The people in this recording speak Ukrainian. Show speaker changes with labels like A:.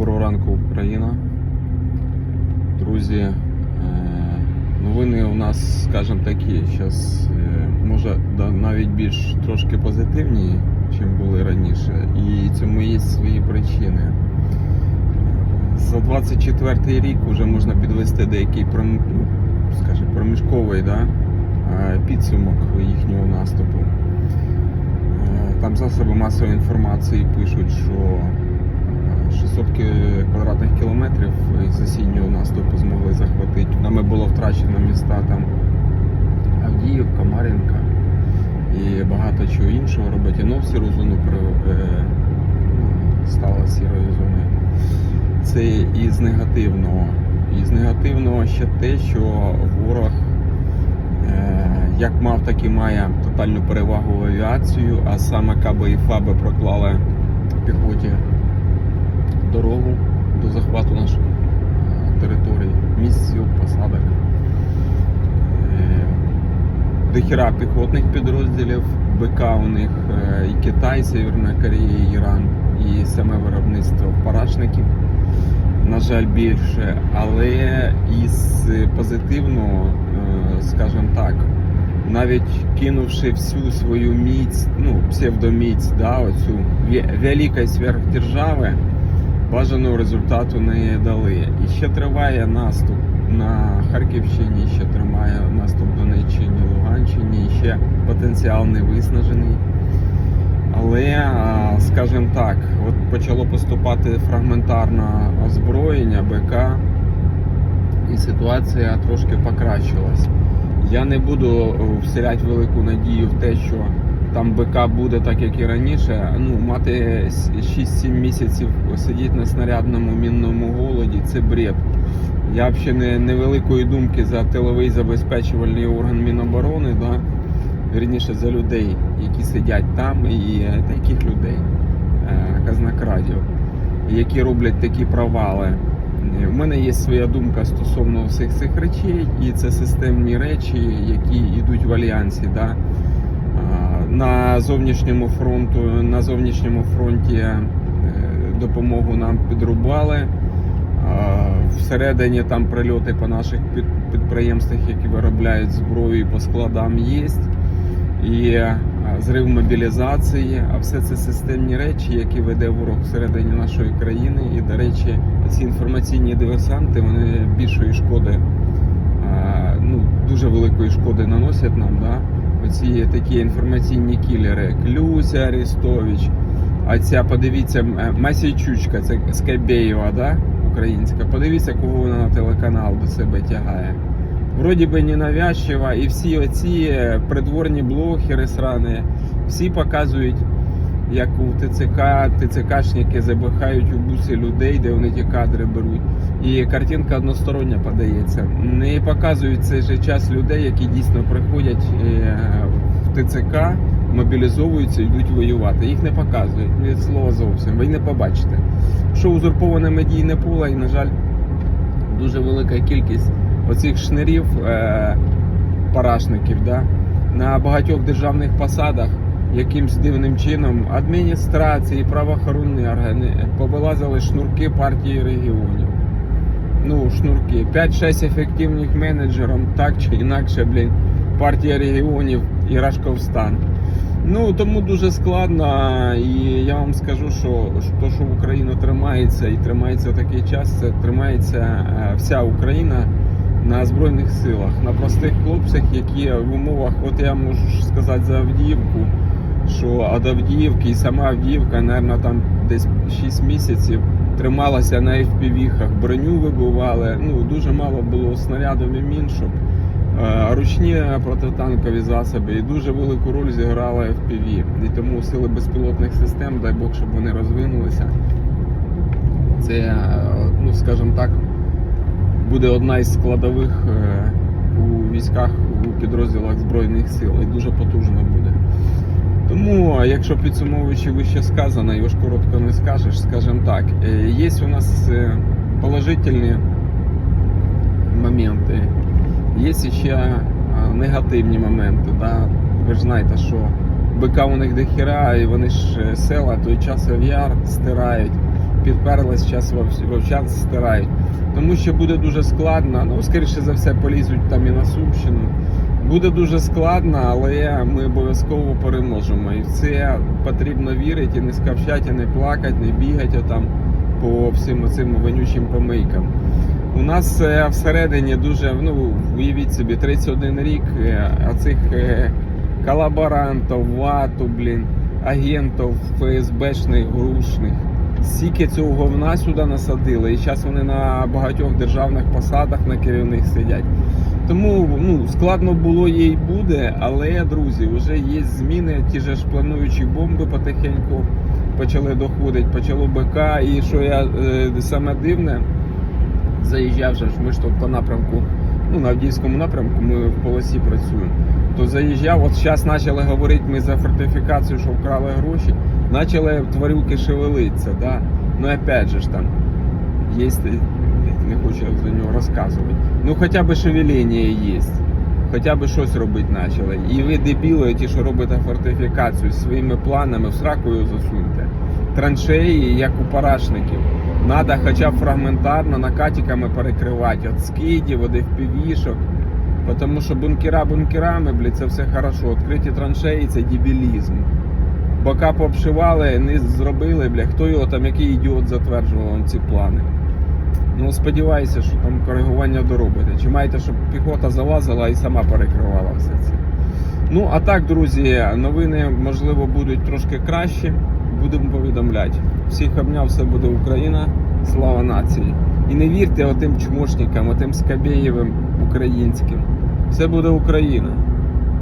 A: Доброго ранку, Україна. Друзі, е, новини у нас, скажімо такі, зараз може навіть більш трошки позитивні, ніж були раніше. І цьому є свої причини. За 24 рік вже можна підвести деякий ну, скажімо, проміжковий да, е, підсумок їхнього наступу. Е, Там засоби масової інформації пишуть, що е, 600 квадратних кілометрів з осіннього наступу змогли захватити. Нами було втрачено міста там Авдіївка, Мар'їнка і багато чого іншого робити. Ну, в сіру зону е, стала сірою зоною. Це із негативного. Із негативного ще те, що ворог е, як мав, так і має тотальну перевагу в авіацію, а саме каби і фаби проклали піхоті дорогу до захвату наших е, територій, місць сіл, посадок. Е, Дохіра піхотних підрозділів, БК у них е, і Китай, Северна Корея, Іран, і саме виробництво парашників. На жаль, більше, але із позитивного, скажімо так, навіть кинувши всю свою міць, ну, псевдоміць, да, оцю ве- великої сверхдержави, бажаного результату не дали. І ще триває наступ на Харківщині, ще триває наступ Донеччині, Луганщині, і ще потенціал не виснажений. Але, скажімо так, от почало поступати фрагментарне озброєння БК, і ситуація трошки покращилась. Я не буду е, вселяти велику надію в те, що там БК буде так, як і раніше. Ну, мати 6-7 місяців сидіти на снарядному мінному голоді це бред. Я взагалі не, невеликої думки за тиловий забезпечувальний орган Міноборони, да? вірніше за людей, які сидять там, і е, таких людей, е, казнокрадів, які роблять такі провали. Е, У мене є своя думка стосовно всіх цих речей, і це системні речі, які йдуть в альянсі. Да? На зовнішньому фронту, на зовнішньому фронті е, допомогу нам підрубали. Всередині там прильоти по наших під- підприємствах, які виробляють зброю по складам є. І зрив мобілізації, а все це системні речі, які веде ворог всередині нашої країни. І, до речі, ці інформаційні диверсанти вони більшої шкоди, ну, дуже великої шкоди наносять нам. Да? Оці такі інформаційні кілери, Клюся, Арестович. А ця, подивіться, М- Масійчучка, це Скабєєва, да? українська. Подивіться, кого вона на телеканал до себе тягає. Вроді би ненавязчива, і всі оці е, придворні блогери срани, всі показують, як у ТЦК, ТЦКшники забихають у буси людей, де вони ті кадри беруть. І картинка одностороння подається. Не показують цей же час людей, які дійсно приходять е, в ТЦК, мобілізовуються йдуть воювати. Їх не показують від слова зовсім. Ви не побачите. Що узурповане медійне поле, і, на жаль, дуже велика кількість оцих шнирів, е, парашників, да, на багатьох державних посадах якимсь дивним чином адміністрації, правоохоронні органи повилазили шнурки партії регіонів. Ну, шнурки. 5-6 ефективних менеджерів, так чи інакше, блін, партія регіонів і Рашковстан. Ну тому дуже складно, і я вам скажу, що то, що Україна тримається і тримається такий час, це тримається е, вся Україна на збройних силах, на простих хлопцях, які в умовах, от я можу сказати за Авдіївку, що від Авдіївки і сама Авдіївка, мабуть, там десь 6 місяців трималася на FPV-хах, броню вибивали. Ну дуже мало було снарядів і мін, щоб Е, Ручні протитанкові засоби і дуже велику роль зіграла FPV. І тому сили безпілотних систем, дай Бог, щоб вони розвинулися. Це, е, ну скажімо так, буде одна із складових е, у військах, у підрозділах Збройних сил і дуже потужна буде. Тому, якщо підсумовуючи вище сказане, його ж коротко не скажеш, скажімо так, е, є у нас е, положительні моменти. Є ще негативні моменти. Да? Ви ж знаєте, що БК у них дохіра, і вони ж е, села той час яр стирають, підперлась, зараз вовчан стирають. Тому що буде дуже складно, ну, скоріше за все, полізуть там і на Сумщину. Буде дуже складно, але ми обов'язково переможемо. І в це потрібно вірити, і не скавчати, і не плакати, не бігати отам по всім цим вонючим помийкам. У нас е, всередині дуже, ну, уявіть собі, 31 рік, е, цих е, колаборантів, вату, блін, агентів ФСБшних, грушних. Стільки цього говна сюди насадили, і зараз вони на багатьох державних посадах на керівних сидять. Тому ну, складно було їй буде, але, друзі, вже є зміни, ті ж плануючі бомби потихеньку почали доходити, почало БК. І що я е, саме дивне, заїжджав же ми ж тут по напрямку, ну на Авдіївському напрямку, ми в полосі працюємо. То заїжджав, от зараз почали говорити ми за фортифікацію, що вкрали гроші, почали тварюки шевелитися, да? Ну опять же ж там, є, не хочу за нього розказувати. Ну хоча б шевеління є. Хоча б щось робити почали. І ви дебіли, ті, що робите фортифікацію своїми планами, в сракою засуньте. Траншеї, як у парашників. Надо хоча б фрагментарно накатиками перекривати. От скидів, от FPV-шок. Тому що бункера бункерами, блядь, це все хорошо. Відкриті траншеї це дебілізм. Бока пообшивали, не зробили, бля, хто його там, який ідіот затверджував вам ці плани. Ну, сподіваюся, що там коригування доробите. Чи маєте, щоб піхота залазила і сама перекривала все це. Ну, а так, друзі, новини, можливо, будуть трошки кращі. Будемо повідомляти. Всіх обняв, все буде Україна. Слава нації. І не вірте отим чмошникам, отим Скабєєвим українським. Все буде Україна.